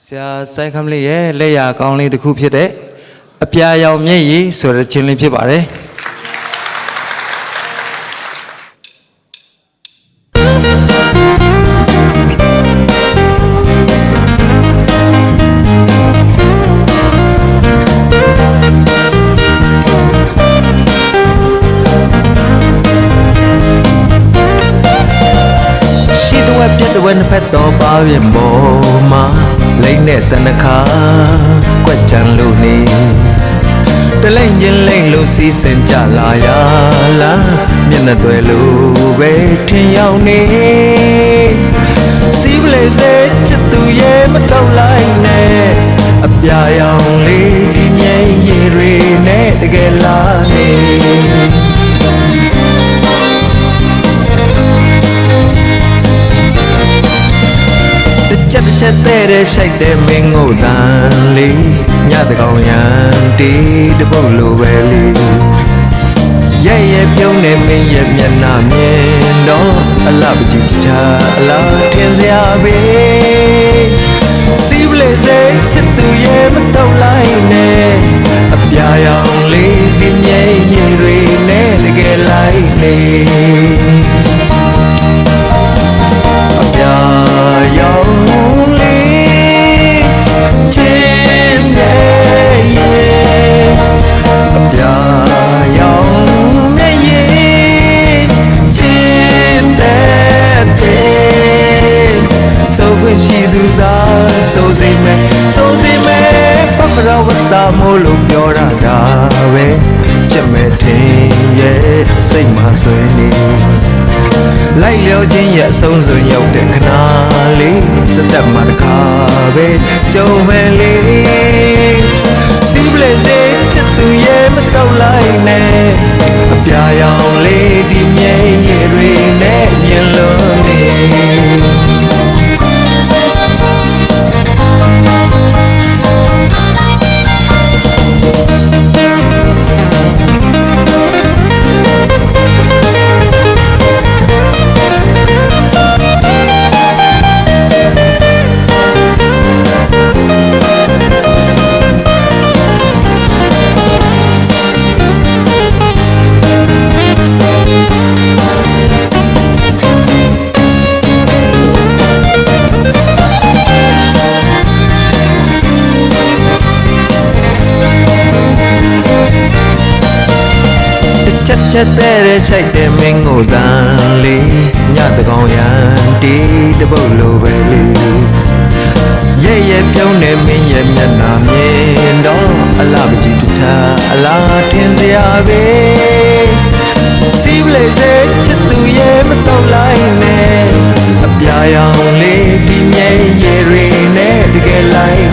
ဆရာစိုက်ခမ်းလေးရဲ့လက်ရာကောင်းလေးတစ်ခုဖြစ်တဲ့အပြာရောင်မျက်ရည်ဆိုတဲ့ချင်းလေးဖြစ်ပါတယ် ပြတ်တဲ့ဝက်နှစ်ဖက်တော့ပါပြင်ပေါ်မှာလိမ့်တဲ့တနခါကွက်ကြံလို့နေတလိမ့်ချင်းလိမ့်လို့စီးစင်ကြလာရလားမျက်နှာတွေလို့ပဲထင်ရောက်နေစီးပလေစေချစ်သူရဲ့မတော့လိုက်နဲ့အပြာရောင်လေးဒီမြဲရည်တွေနဲ့တကယ်လာနေ ချက်တစ်ချက်တဲ့တဲ့ရှိုက်တဲ့မင်းငိုတန်လေးညတကောင်ရန်တီးတပုတ်လိုပဲလေးရဲ့ရဲ့ပြုံးနေမင်းရဲ့မျက်နှာမြင်တော့အလားပကြီးတခြားအလားထင်စရာပဲစီးပလေစေချစ်သူရဲ့မတော့လိုက်နဲ့ င့်ရှိသူသာဆိုစီမယ်ဆိုစီမယ်ပပရဝတ္တမို့လို့ပြောရတာပဲချစ်မဲ့ထင်ရဲ့စိတ်မှာဆွေးနေလိုက်လျောခြင်းရဲ့အဆုံးစွန်ရောက်တဲ့ခဏလေးတသက်မှာတစ်ခါပဲကြုံမယ်လေ ချက်ချက်တဲ့တဲ့ရှိုက်တဲ့မင်းကိုတန်လေးညတကောင်ရန်တီးတပုတ်လိုပဲလေးရဲ့ရဲ့ပြုံးနေမင်းရဲ့မျက်နှာမြင်တော့အလားမကြီးတခြားအလားထင်စရာပဲစီးပလေစေချစ်သူရဲ့မတော့လိုက်နဲ့အပြာရောင်လေးဒီမြဲရည်တွေနဲ့တကယ်လိုက်